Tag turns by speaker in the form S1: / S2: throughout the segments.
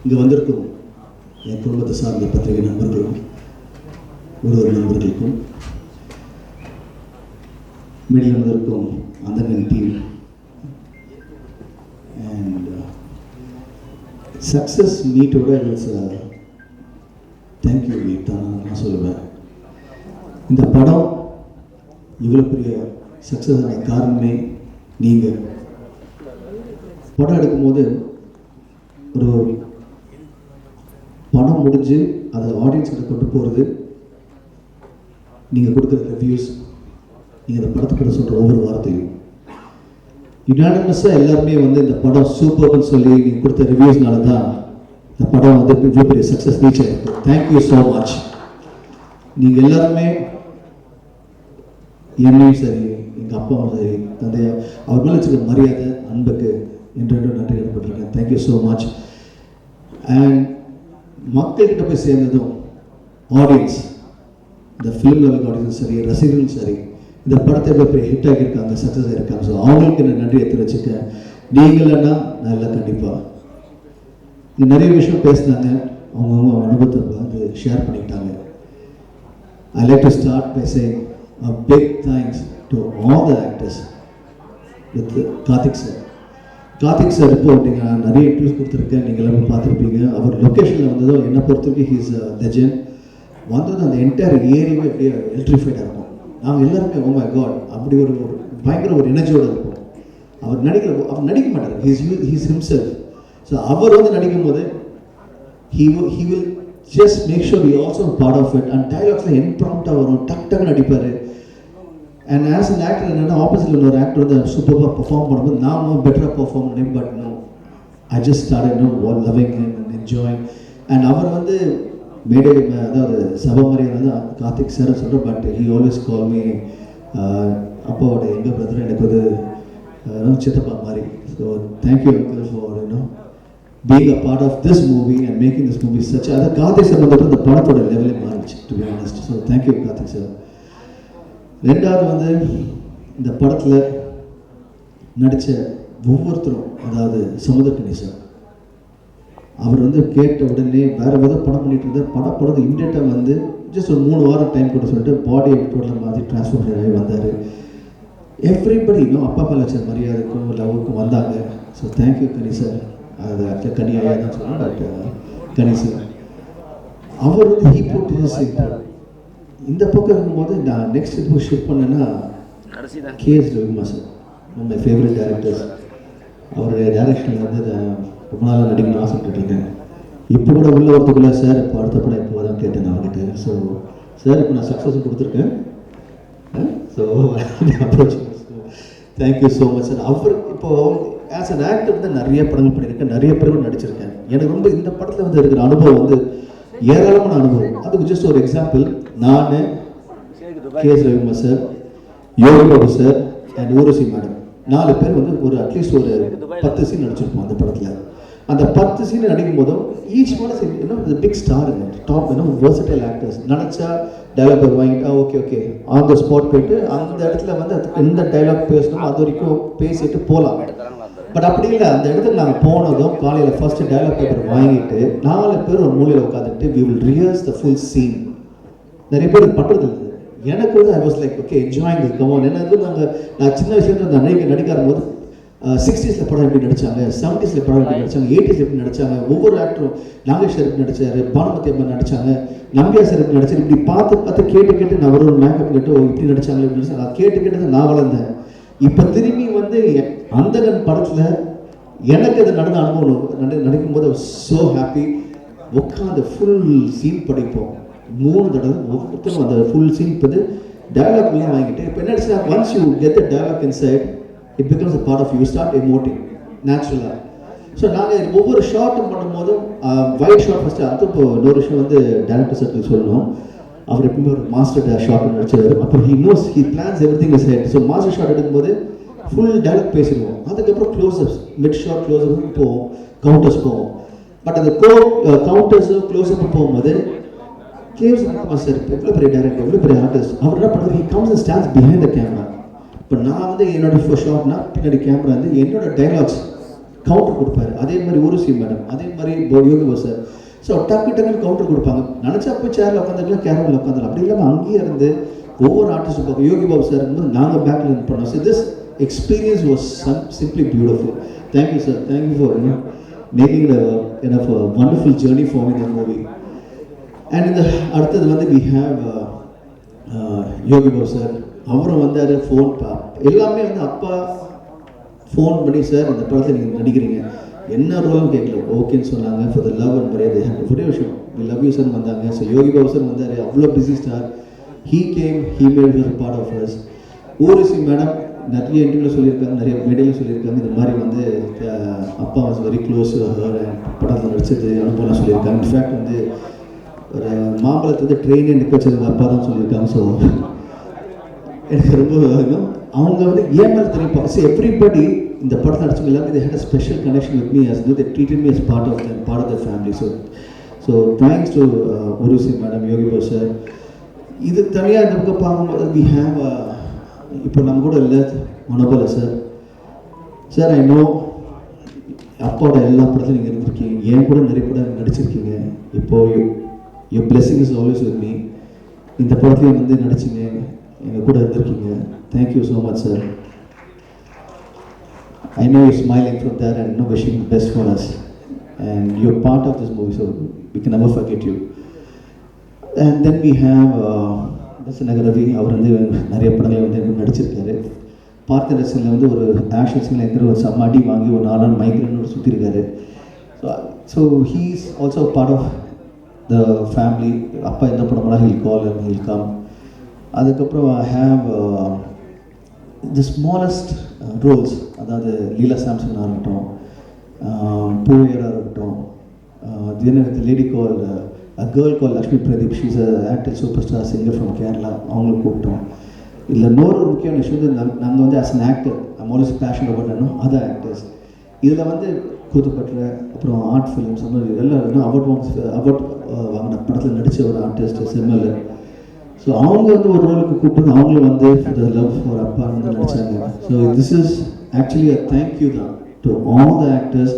S1: இங்கே வந்திருக்கும் என் குடும்பத்தை சார்ந்த பத்திரிகை நண்பர்களும் ஒருவர் நண்பர்களுக்கும் மீடியா வந்திருக்கும் அந்த டீம் அண்ட் சக்ஸஸ் மீட்டோட இட்ஸ் தேங்க்யூ மீட் தான் நான் சொல்லுவேன். இந்த படம் இவ்வளோ பெரிய சக்ஸஸ் ஆன காரணமே நீங்கள் படம் எடுக்கும்போது ஒரு படம் முடிஞ்சு அதை ஆடியன்ஸ்கிட்ட கொண்டு போகிறது நீங்கள் கொடுக்குற ரிவ்யூஸ் நீங்கள் இந்த படத்துக்கிட்ட சொல்கிற ஒவ்வொரு வார்த்தையும். யுனானிமஸாக எல்லாருமே வந்து இந்த படம் சூப்பர்னு சொல்லி நீங்கள் கொடுத்த ரிவ்யூஸ்னால தான் இந்த படம் வந்து இவ்வளோ பெரிய சக்ஸஸ் ரீச் ஆகிருக்கு தேங்க்யூ ஸோ மச் நீங்கள் எல்லாருமே என்னையும் சரி எங்கள் அப்பாவும் சரி தந்தையா அவர் மேலே வச்சுக்க மரியாதை அன்புக்கு என்றென்றும் நன்றி ஏற்பட்டிருக்கேன் thank you so much and மக்கள்கிட்ட போய் சேர்ந்ததும் ஆடியன்ஸ் இந்த ஃபிலிம் லெவலுக்கு ஆடியன்ஸும் சரி ரசிகர்களும் சரி இந்த படத்தை எவ்வளோ பெரிய ஹிட் ஆகியிருக்காங்க சக்ஸஸ் ஆகியிருக்காங்க ஸோ அவங்களுக்கு நான் நன்றி எடுத்து வச்சுக்கேன் நீங்கள் இல்லைன்னா கண்டிப்பாக நிறைய விஷயம் பேசினாங்க. அவங்கவுங்க அனுபவத்தை வந்து ஷேர் பண்ணிக்கிட்டாங்க. I like to start by a big thanks thanks all the actors with Karthik sir. Karthik sir இப்போ நீங்கள் நான் நிறைய இன்டர்வியூஸ் கொடுத்துருக்கேன். நீங்கள் எல்லாமே பார்த்துருப்பீங்க. அவர் லொக்கேஷனில் வந்ததும் என்னை பொறுத்த வரைக்கும் ஹீஸ் லெஜன் வந்தது அந்த என்டையர் ஏரியாவே அப்படியே எலக்ட்ரிஃபைடாக இருக்கும். நாங்கள் எல்லாருமே ஓ மை காட் அப்படி ஒரு ஒரு பயங்கர ஒரு எனர்ஜியோடு இருக்கும் அவர் நடிக்கிற அவர் நடிக்க மாட்டார். He's you he's himself so அவர் வந்து நடிக்கும் போது he he will just make make you also part of it and டைலாக்ஸில் என் ப்ராம்ப்டாக வரும். டக் டக்குன்னு நடிப்பார். அண்ட் ஆஸ் அன் ஆக்டர் என்னன்னா ஆப்போசிட்ல ஒரு ஆக்டர் வந்து சூப்பராக பெர்ஃபார்ம் பண்ணும்போது நானும் பெட்டராக பெர்ஃபார்ம் பண்ணேன் but no I just start no wall loving and enjoying and அவர் வந்து மேடை அதாவது சபை மரியாதை வந்து கார்த்திக் சார் சொல்கிறேன் but he always call me அப்பாவோட எங்கள் பிரதர் எனக்கு வந்து uh, சித்தப்பா மாதிரி. So thank you uncle for you know being a part of this movie and making this movie such a Karthik sir வந்துட்டு அந்த படத்தோட லெவலே மாறிச்சு to be honest so thank you Karthik sir ரெண்டாவது வந்து இந்த படத்தில் நடித்த ஒவ்வொருத்தரும் அதாவது சமுதிரக்கணி சார். அவர் வந்து கேட்ட உடனே வேறு வித படம் பண்ணிட்டு இருந்தார். படம் படம் இம்மிடியட்டாக வந்து ஜஸ்ட் ஒரு மூணு வாரம் டைம் கூட சொல்லிட்டு பாடி எபிசோடில் மாதிரி டிரான்ஸ்ஃபர் ஆகி வந்தார். எவ்ரிபடி இன்னும் அப்பா மேலே வச்ச மரியாதைக்கும் லவ்வுக்கும் வந்தாங்க. ஸோ தேங்க்யூ கனி சார் அது அடுத்த கனியாக தான் சொன்னால் டாக்டர் கனி சார் அவர் வந்து ஹீ போட்டு இந்த பக்கம் இருக்கும்போது நான் நெக்ஸ்ட் இப்போ ஷிஃப்ட் பண்ணேன்னா கேஎஸ் ரவிமா சார் மை ஃபேவரட் டேரக்டர்ஸ் அவருடைய டேரக்ஷனில் வந்து ரொம்ப நாளாக நடிக்கணும்னு ஆசைப்பட்டு இருக்கேன் இப்போ கூட உள்ள வரதுக்குள்ள சார் இப்போ அடுத்த படம் இப்போ தான் கேட்டேன் அவர்கிட்ட. ஸோ சார் இப்போ நான் சக்ஸஸ் கொடுத்துருக்கேன். So approach thank you so much sir அவர் இப்போ ஆஸ் அன் ஆக்டர் வந்து நிறைய படங்கள் பண்ணியிருக்கேன். நிறைய படங்கள் நடிச்சிருக்கேன். எனக்கு ரொம்ப இந்த படத்தில் வந்து இருக்கிற அனுபவம் வந்து ஏராளமான அனுபவம். அதுக்கு ஜஸ்ட் ஒரு எக்ஸாம்பிள் நான் K S ரவிமா sir Yogi Babu sir and Urvashi madam நாலு பேர் வந்து ஒரு அட்லீஸ்ட் ஒரு பத்து சீன் நடிச்சிருப்போம் அந்த படத்தில். அந்த பத்து சீன் நடிக்கும் போதும் each one is big star top என்ன versatile ஆக்டர்ஸ் நினச்சா டைலாக் வாங்கிட்டா okay okay on the spot போயிட்டு அந்த இடத்துல வந்து எந்த டைலாக் பேசணும் அது வரைக்கும் பேசிட்டு போகலாம் பட் அப்படி இல்லை அந்த இடத்துக்கு நாங்கள் போனதும் காலையில் ஃபர்ஸ்ட் டைலாக் பேப்பர் வாங்கிட்டு நாலு பேர் ஒரு மூலையில் உட்காந்துட்டு we will rehearse the full scene நிறைய பேர் இல்லை எனக்கு வந்து I was like okay enjoying the come on ஏன்னா வந்து நாங்கள் நான் சின்ன வயசுல நான் நடிக்க நடிக்க ஆரம்பிக்கும் சிக்ஸ்டீஸில் படம் எப்படி நடிச்சாங்க செவன்டீஸில் படம் எப்படி நடிச்சாங்க எயிட்டிஸில் எப்படி நடிச்சாங்க ஒவ்வொரு ஆக்டரும் நாகேஷ் எப்படி நடிச்சாரு பானுமதி அம்மா நடிச்சாங்க நம்பியா சார் எப்படி நடிச்சாரு இப்படி பார்த்து பார்த்து கேட்டு கேட்டு நான் ஒரு மேக்கப் கேட்டு இப்படி நடிச்சாங்க இப்படி நடிச்சாங்க கேட்டு கேட்டு நான் வளர்ந்தேன். இப்போ திரும்பி வந்து அந்தகன் படத்தில் எனக்கு அது நடந்த அனுபவம் நடி- நடிக்கும்போது ஸோ ஹாப்பி உட்காந்து ஃபுல் சீன் படிப்போம். மூணு தடவை ஒவ்வொருத்தரும் அந்த ஃபுல் சீன் வந்து டயலாக் எல்லாம் வாங்கிட்டு இப்போ என்ன once you get the dialogue inside it becomes a part of you start emoting நேச்சுரலாக ஸோ நாங்கள் ஒவ்வொரு ஷார்ட்டும் பண்ணும்போதும் ஒயிட் ஷார்ட் ஃபஸ்ட்டு அது இப்போ இன்னொரு விஷயம் வந்து டேரக்டர் சர்க்கிள் சொல்லணும். அவர் எப்பவுமே ஒரு மாஸ்டர் ஷார்ட் நடிச்சார் அப்போ he knows he plans everything is right so master shot எடுக்கும்போது ஃபுல் டேரக்ட் பேசிடுவோம். அதுக்கப்புறம் க்ளோஸ்அப்ஸ் மிட் ஷாட் க்ளோஸ்அப் போவோம் கவுண்டர்ஸ் போவோம். பட் அந்த கோ கவுண்டர்ஸ் க்ளோஸ்அப் போகும்போது கேவ்ஸ் ரங்கம்மா சார் எவ்வளோ பெரிய டேரக்டர் எவ்வளோ பெரிய ஆர்டிஸ்ட் அவர் என்ன பண்ணுவார்? He comes and stands behind the camera இப்போ நான் வந்து என்னோட ஷாட்னா பின்னாடி கேமரா வந்து என்னோட டைலாக்ஸ் கவுண்டர் கொடுப்பாரு. அதே மாதிரி ஊருசி மேடம் அதே மாதிரி போ- யோகி சார் ஸோ டக்கு டக்குன்னு கவுண்டர் கொடுப்பாங்க. நினச்சா போய் சேரில் உட்காந்துக்கலாம் கேரமில் உட்காந்துலாம் அப்படி இல்லாமல் அங்கேயே இருந்து ஒவ்வொரு ஆர்டிஸ்ட் பார்க்க யோகி பாபு சார் வந்து நாங்கள் பேக்கில் இருந்து பண்ணோம் so this experience was some simply beautiful thank you sir thank you for making enough a wonderful journey for me in and இந்த அடுத்தது வந்து we have Yogi Babu sir அவரும் வந்தார் ஃபோன் எல்லாமே வந்து அப்பா ஃபோன் பண்ணி சார் இந்த படத்தில் நீங்கள் நடிக்கிறீங்க. என்ன ரோலும் கேட்கல? ஓகேன்னு சொன்னாங்க. ஃபார் த லவ் அண்ட் மரியாதை ஒரே விஷயம். வி லவ் யூ சார் வந்தாங்க. ஸோ யோகி பாபு சார் வந்தார். அவ்வளோ busy star he came he made ஒரு part of us Urvashi madam நிறைய இன்டர்வியூவில் சொல்லியிருக்காங்க நிறைய மேடையில் சொல்லியிருக்காங்க. இந்த மாதிரி வந்து அப்பா வாஸ் வெரி க்ளோஸ் படத்தில் நடிச்சது அனுபவம் சொல்லியிருக்காங்க. இன்ஃபேக்ட் வந்து ஒரு மாம்பழத்தை வந்து ட்ரெயினே நிற்க வச்சது அப்பா தான் சொல்லியிருக்காங்க. ஸோ எனக்கு ரொம்ப அவங்க வந்து ஏன் மேலே தெரியும் எவ்ரிபடி இந்த படத்தை நடிச்சவங்க எல்லாமே they had a special connection with me as they treated me as part of them part of the family so so thanks to Urvashi madam Yogi Babu sir இது தனியாக இந்த பக்கம் பார்க்கும்போது வி ஹேவ் இப்போ நம்ம கூட இல்லை Manobala sir sir I know அப்பாவோட எல்லா படத்துலையும் நீங்கள் இருந்திருக்கீங்க. ஏன் கூட நிறைய படம் நடிச்சிருக்கீங்க. இப்போ your blessing is always with me இந்த படத்துலையும் வந்து நடிச்சிங்க. எங்கள் கூட இருந்திருக்கீங்க. Thank you so much sir I know you're smiling from there and you know wishing the best for us. And you're part of this movie, so we can never forget you. And then we have uh, Ravi அவர் வந்து நிறைய படங்கள் வந்து நடிச்சிருக்காரு. பார்த்த ரசனில் வந்து ஒரு action சீனில் இருக்கிற ஒரு செம்ம அடி வாங்கி ஒரு நாலு நாள் மைக்ரேனோட சுற்றிருக்காரு so so he's also part of the family அப்பா எந்த படம் பண்ணால் ஹில் கால் ஹில் கம் அதுக்கப்புறம் I have the smallest roles அதாவது லீலா சாம்சனாக இருக்கட்டும் பூவையராக இருக்கட்டும் தின lady call a girl call Lakshmi Pradeep she's a actor super star singer from Kerala அவங்களுக்கு கூப்பிட்டோம். இதில் இன்னொரு முக்கியமான விஷயம் வந்து நாங்கள் வந்து as an actor I'm passion about other actors இதில் வந்து கூத்துப்பட்டுற அப்புறம் ஆர்ட் ஃபிலிம்ஸ் அந்த மாதிரி எல்லாம் அவார்ட் வாங்க அவார்ட் வாங்கின படத்தில் நடித்த ஒரு ஆர்டிஸ்ட் செம்மல் ஸோ அவங்க வந்து ஒரு ரோலுக்கு கூப்பிட்டு அவங்களும் வந்து த லவ் ஃபார் அப்பா வந்து நடிச்சாங்க so this is actually a thank you தான் டு ஆல் த ஆக்டர்ஸ்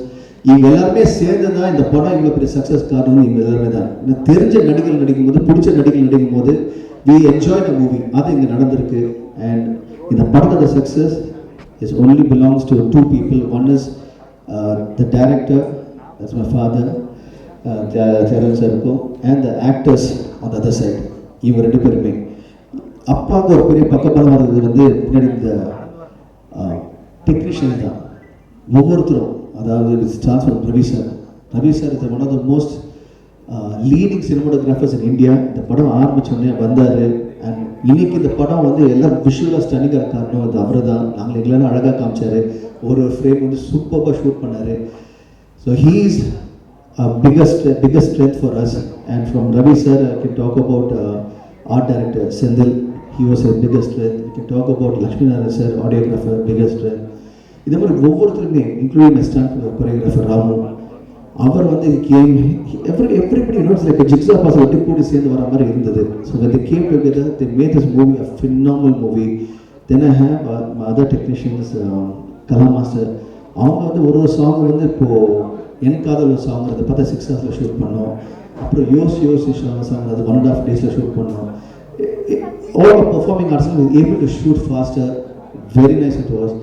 S1: இவங்க எல்லாருமே சேர்ந்து தான் இந்த படம் இவ்வளோ பெரிய சக்ஸஸ் காரணம் இவங்க எல்லாருமே தான். எனக்கு தெரிஞ்ச நடிகர்கள் நடிக்கும்போது பிடிச்ச நடிகர்கள் நடிக்கும்போது வி என்ஜாய் த மூவி அது இங்கே நடந்திருக்கு. அண்ட் இந்த படத்தோட success is only belongs to two people one is the director is my father Theran இருக்கும். And the actors on the other side இவங்க ரெண்டு பேருமே. அப்பாவுக்கு ஒரு பெரிய பக்கபலம் வர்றது வந்து பின்னாடி இந்த டெக்னீஷியன் தான். ஒவ்வொருத்தரும் அதாவது stars Ravi sir. Ravi sir is one of the most leading cinematographers in India இந்த படம் ஆரம்பித்தோடனே உடனே வந்தார். அண்ட் இன்னைக்கு இந்த படம் வந்து எல்லாம் விஷுவலாக ஸ்டனிங்காக காரணம் அது அவர் தான். நாங்கள் எங்களான அழகாக காமிச்சார். ஒரு ஒரு ஃப்ரேம் வந்து சூப்பராக ஷூட் பண்ணார். So uh, biggest biggest strength for us and from Ravi sir I can talk about uh, art director Sendil he was a biggest strength we can talk about Lakshmi Narayan sir audiographer biggest strength இதே மாதிரி ஒவ்வொருத்தருமே including my stunt choreographer Ramu அவர் வந்து came every everybody notes like jigsaw puzzle ஒட்டி கூடி சேர்ந்து வர மாதிரி இருந்தது so when came together the they this movie a a movie then I have other technicians Kala master அவங்க வந்து ஒரு ஒரு சாங் வந்து இப்போது என் காதல் சாங்கிறது சாங் அதை பார்த்தா சிக்ஸ் ஹவர்ஸில் ஷூட் பண்ணோம். அப்புறம் யோஸ் யோஸ் சாங் அது ஒன் அண்ட் ஆஃப் டேஸில் ஷூட் பண்ணோம். All performing arts able to shoot faster very nice it was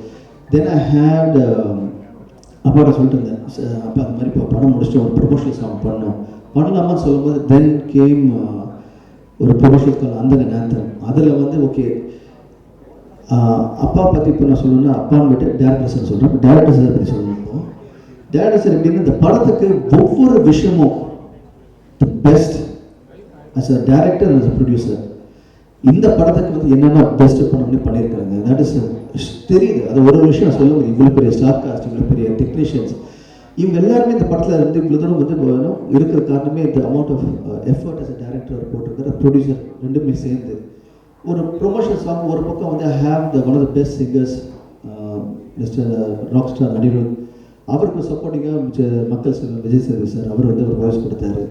S1: then I had அப்பாட்ட சொல்லிட்டு இருந்தேன். அப்பா அந்த மாதிரி இப்போ படம் முடிச்சுட்டு ஒரு ப்ரொமோஷனல் சாங் பண்ணோம். பண்ணலாமான்னு சொல்லும்போது தென் கேம் uh, ஒரு ப்ரொமோஷனல் கால் அந்த நேந்தம் அதில் வந்து ஓகே uh, அப்பா பற்றி இப்போ நான் சொல்லணும்னா அப்பான்னு விட்டு டேரக்டர்ஸ் சொல்கிறேன் டேரக்டர்ஸ் பற்றி சொல்லணும். இப்போ டேரக்டர் சார் எப்படின்னா இந்த படத்துக்கு ஒவ்வொரு விஷயமும் the best as a director as a producer இந்த படத்துக்கு வந்து என்னென்ன பெஸ்ட் பண்ணணும்னு பண்ணியிருக்காங்க. தட் இஸ் தெரியுது. அது ஒரு விஷயம் சொல்ல முடியும். இவ்வளோ பெரிய ஸ்டார் காஸ்ட் இவ்வளோ பெரிய டெக்னீஷியன்ஸ் இவங்க எல்லாருமே இந்த படத்தில் இருந்து இவ்வளோ தூரம் வந்து வேணும் இருக்கிற காரணமே இந்த amount of effort as a director போட்டிருக்கிற ப்ரொடியூசர் ரெண்டுமே சேர்ந்து. ஒரு ப்ரொமோஷன் சாங் ஒரு பக்கம் வந்து have the one of the best singers mister rock star Anirudh அவருக்கு சப்போர்ட்டிங்காக மக்கள் செல்வன் விஜய் சேவி சார் அவர் வந்து ஒரு வாய்ஸ் கொடுத்தாரு.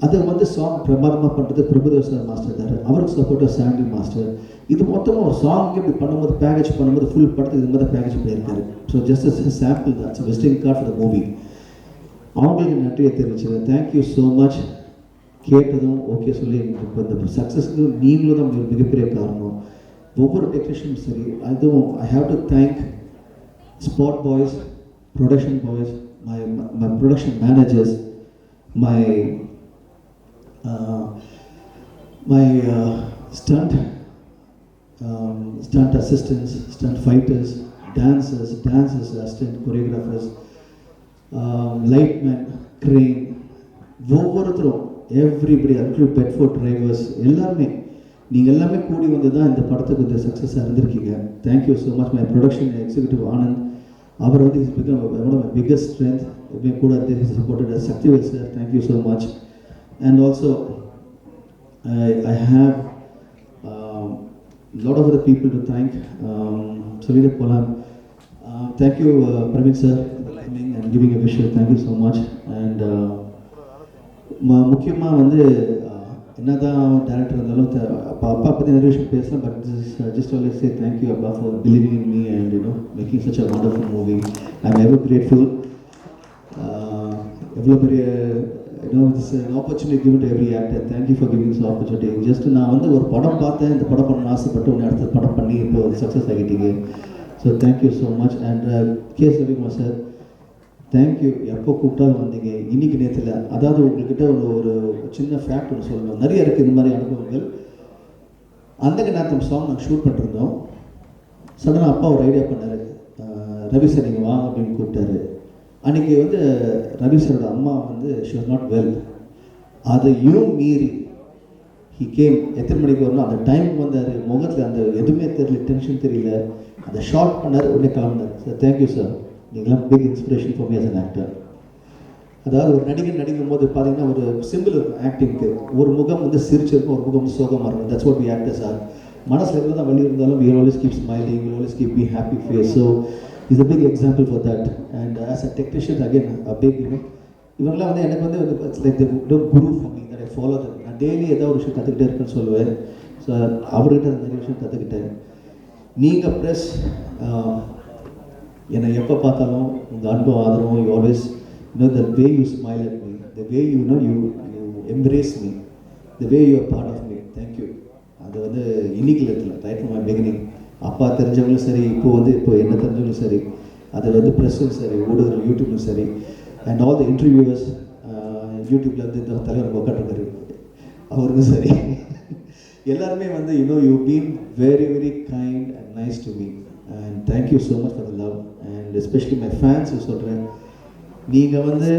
S1: அதை வந்து சாங் பிரமாதமாக பண்ணுறது பிரபுதேவ் சார் மாஸ்டர் தார். அவருக்கு சப்போர்ட்டாக சாண்டி மாஸ்டர் இது மொத்தமாக ஒரு சாங் இப்படி பண்ணும்போது பேக்கேஜ் பண்ணும்போது ஃபுல் படத்துக்கு இது மாதிரி பேக்கேஜ் பண்ணியிருக்காரு. ஸோ ஜஸ்ட் சாம்பிள் தான். Visiting card for the movie அவங்களுக்கு நன்றியை தெரிவிச்சுக்கிறேன். தேங்க்யூ ஸோ மச் கேட்டதும் ஓகே சொல்லி இப்போ இந்த சக்ஸஸ்க்கு நீங்களும் தான் மிக- மிகப்பெரிய காரணம். ஒவ்வொரு டெக்னீஷியனும் சரி அதுவும் I have to thank spot boys production boys my my my managers my my stunt stunt stunt um, stunt fighters dancers, dancers choreographers, choreographers lightman crane ஒவ்வொருத்தரும் எவ்ரிபடி அன்க்ளூட் பெட்ஃபோர்ட் டிரைவர்ஸ் எல்லாருமே நீங்கள் எல்லாமே கூடி வந்து தான் இந்த படத்துக்கு இந்த சக்ஸஸாக இருந்திருக்கீங்க. Thank you so much my production executive Anand. அவர் வந்து is become one of my biggest strength எப்பவுமே கூட இருந்து supported Sakthivel sir thank you so much and also I have lot of other people to thank. Um, சொல்லிட்டு போகலாம் thank you Praveen sir coming and giving a விஷயம் thank you so much and முக்கியமாக வந்து என்ன தான் டேரக்டர் இருந்தாலும் அப்பா அப்பா பற்றி நிறைய விஷயம் பேசலாம் but just always say thank you அப்பா for believing in me and you know making such a wonderful movie I am ever grateful எவ்வளோ பெரிய you know this opportunity given to every actor thank you for giving this opportunity just நான் வந்து ஒரு படம் பார்த்தேன். இந்த படம் பண்ண ஆசைப்பட்டு உன்னை அடுத்த படம் பண்ணி இப்போ success ஆகிட்டீங்க. So thank you so much and K Ravikumar sir thank you எப்போ கூப்பிட்டாலும் வந்தீங்க. இன்னைக்கு நேரத்தில் அதாவது உங்ககிட்ட ஒரு ஒரு சின்ன ஃபேக்ட் ஒன்று சொல்லணும். நிறைய இருக்குது இந்த மாதிரி அனுபவங்கள். அந்த நேரத்தில் சாங் நாங்கள் ஷூட் பண்ணிருந்தோம். சடனாக அப்பா ஒரு ஐடியா பண்ணார். ரவி சார் நீங்கள் வாங்க அப்படின்னு கூப்பிட்டாரு. அன்றைக்கி வந்து ரவி சாரோட அம்மா வந்து ஷி வாஸ் நாட் வெல் அதையும் மீறி ஹி கேம் எத்தனை மணிக்கு வரணும்? அந்த டைம் வந்தார். முகத்தில் அந்த எதுவுமே தெரியல டென்ஷன் தெரியல. அந்த ஷார்ட் பண்ணார் உடனே கிளம்பினார். சார் தேங்க்யூ சார் நீங்களாம் big inspiration for me as actor அதாவது ஒரு நடிகர் நடிக்கும் போது பார்த்தீங்கன்னா ஒரு சிம்பிள் இருக்கும் ஆக்டிங்க்கு ஒரு முகம் வந்து சிரிச்சிருக்கும் ஒரு முகம் வந்து சோகமாக இருக்கும். That's what we actors are மனசில் எவ்வளோ தான் வழி இருந்தாலும் we always keep smiling we always keep be happy face so is a big example for that and as a technician again a big இவங்களாம் இவங்கெல்லாம் வந்து எனக்கு வந்து like guru for me that I follow that நான் daily ஏதாவது ஒரு விஷயம் கற்றுக்கிட்டே இருக்கேன்னு சொல்லுவேன். ஸோ அவர்கிட்ட நிறைய விஷயம் கற்றுக்கிட்டேன் நீங்கள் ப்ளஸ் என்னை எப்போ பார்த்தாலும் உங்கள் அன்பும் ஆதரவும் you always you know the way you smile at me the way you know you you embrace me the way you are part of me thank you அது வந்து இன்னைக்கு இடத்துல ரைட் மை பிகினிங் அப்பா தெரிஞ்சவங்களும் சரி இப்போ வந்து இப்போ என்ன தெரிஞ்சவங்களும் சரி அது வந்து ப்ரெஸ்ஸும் சரி ஊடகங்கள் யூடியூப்லும் சரி அண்ட் ஆல் த இன்டர்வியூவர்ஸ் யூடியூப்ல வந்து இந்த தலைவர் உட்காந்துருக்காரு அவருக்கும் சரி. எல்லாருமே வந்து you know you been very very kind and nice to me and thank you so much for the love and especially my fans சொல்கிறேன் நீங்கள் வந்து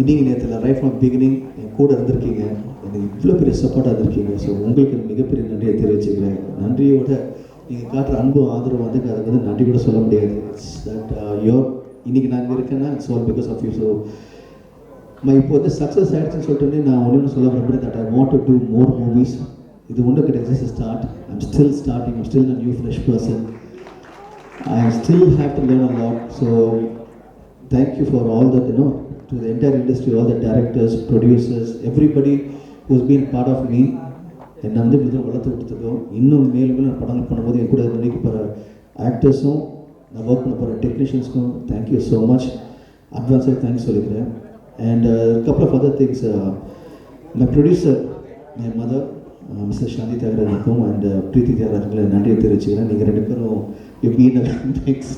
S1: இன்னைக்கு நேரத்தில் ரைட் ஃப்ரம் பிகினிங் என் கூட இருந்திருக்கீங்க. எனக்கு இவ்வளோ பெரிய சப்போர்ட்டாக இருந்திருக்கீங்க. ஸோ உங்களுக்கு மிகப்பெரிய நன்றியை தெரிவிச்சுக்கிறேன். நன்றியோட நீங்கள் காட்டுற அன்பு ஆதரவு வந்து அதுக்கு வந்து நன்றி கூட சொல்ல முடியாது. இட்ஸ் தட் யோர் இன்றைக்கி நான் இருக்கேன்னா it's all because of you so நான் இப்போ வந்து சக்ஸஸ் ஆகிடுச்சுன்னு சொல்லிட்டு நான் ஒன்று சொல்ல விரும்புகிறேன் that I want to do more movies இது ஒன்றும் கிடையாது. Start I'm still starting I'm still a new fresh person I still have to learn a lot. So thank you for all that, you know, to the entire industry, all the directors, producers, everybody who's been part of me. என்னை வந்து இப்படி வளர்த்து விட்டுருக்கோம் இன்னும் மேலும் மேலும் நான் படங்கள் பண்ணும்போது என் கூட நினைக்க போகிற ஆக்டர்ஸும் நான் ஒர்க் பண்ண போகிற டெக்னீஷியன்ஸ்க்கும் தேங்க்யூ ஸோ மச் அட்வான்ஸாக தேங்க்ஸ் சொல்லிக்கிறேன் and couple of other things my producer my mother mister Shanthi தியாகராஜனுக்கும் and Preethi தியாகராஜுங்களை நன்றியை தெரிவிச்சுக்கிறேன் நீங்கள் ரெண்டு பேரும் You been mix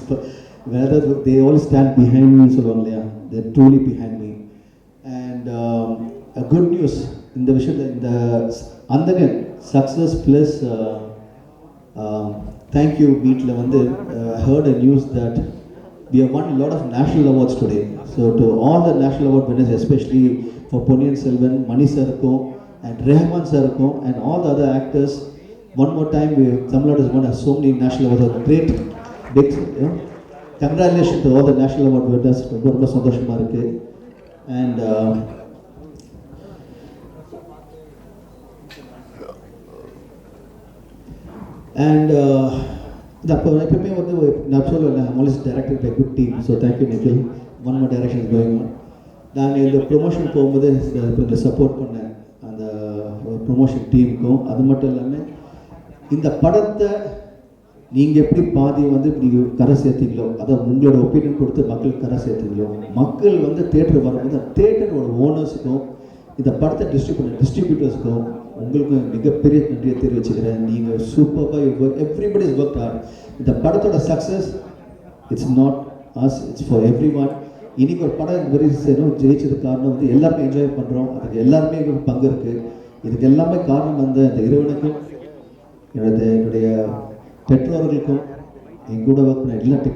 S1: whether they all stand behind me சொல்லுவாங்க இல்லையா they truly behind me and good news இந்த விஷயத்தில் இந்த அந்தகன் சக்ஸஸ் ப்ளஸ் தேங்க்யூ வீட்டில் வந்து hurt a news that we have won a lot of national awards today. So to all the national award winners, especially for Ponniyin Selvan, Mani Sarko, and Rehman Sarko, and all the other actors, one more time Tamil Nadu Tamil Nadu has won so many national awards. Great, big, you know. Congratulations to ரொம்ப ரொம்ப சந்தோஷமாக இருக்குது and and இந்த அப்போ எப்பவுமே வந்து நான் சொல்லுவேன் mollies director by good team so thank you Nikhil one more direction going on நான் இந்த ப்ரொமோஷன் போகும்போது இந்த சப்போர்ட் பண்ணேன் அந்த ப்ரொமோஷன் டீமுக்கும் அது மட்டும் இல்லாமல் இந்த படத்தை நீங்கள் எப்படி பாதி வந்து இப்படி கரை சேர்த்தீங்களோ அதை உங்களோட ஒப்பீனியன் கொடுத்து மக்களுக்கு கரை சேர்த்தீங்களோ மக்கள் வந்து தேட்டர் வரும்போது தேட்டரோட ஓனர்ஸுக்கும் இந்த படத்தை டிஸ்ட்ரிபியூட் டிஸ்ட்ரிபியூட்டர்ஸ்க்கும் உங்களுக்கும் மிகப்பெரிய நன்றியை தெரிவிச்சுக்கிறேன். நீங்கள் சூப்பராக எவ்ரிபடி இஸ் ஒர்க் ஹார்ட் இந்த படத்தோட success it's not as it's for everyone இன்றைக்கி ஒரு படம் இந்த செய்யணும் ஜெயிச்சது காரணம் வந்து எல்லாருமே என்ஜாய் பண்ணுறோம் அதுக்கு எல்லாருமே பங்கு இருக்குது இதுக்கு எல்லாமே காரணம் வந்து இந்த இறைவனுக்கும் எனது என்னுடைய பெற்றோர்களுக்கும் என் கூட ஒர்க் பண்ண எல்லா டெக்னீஷியன்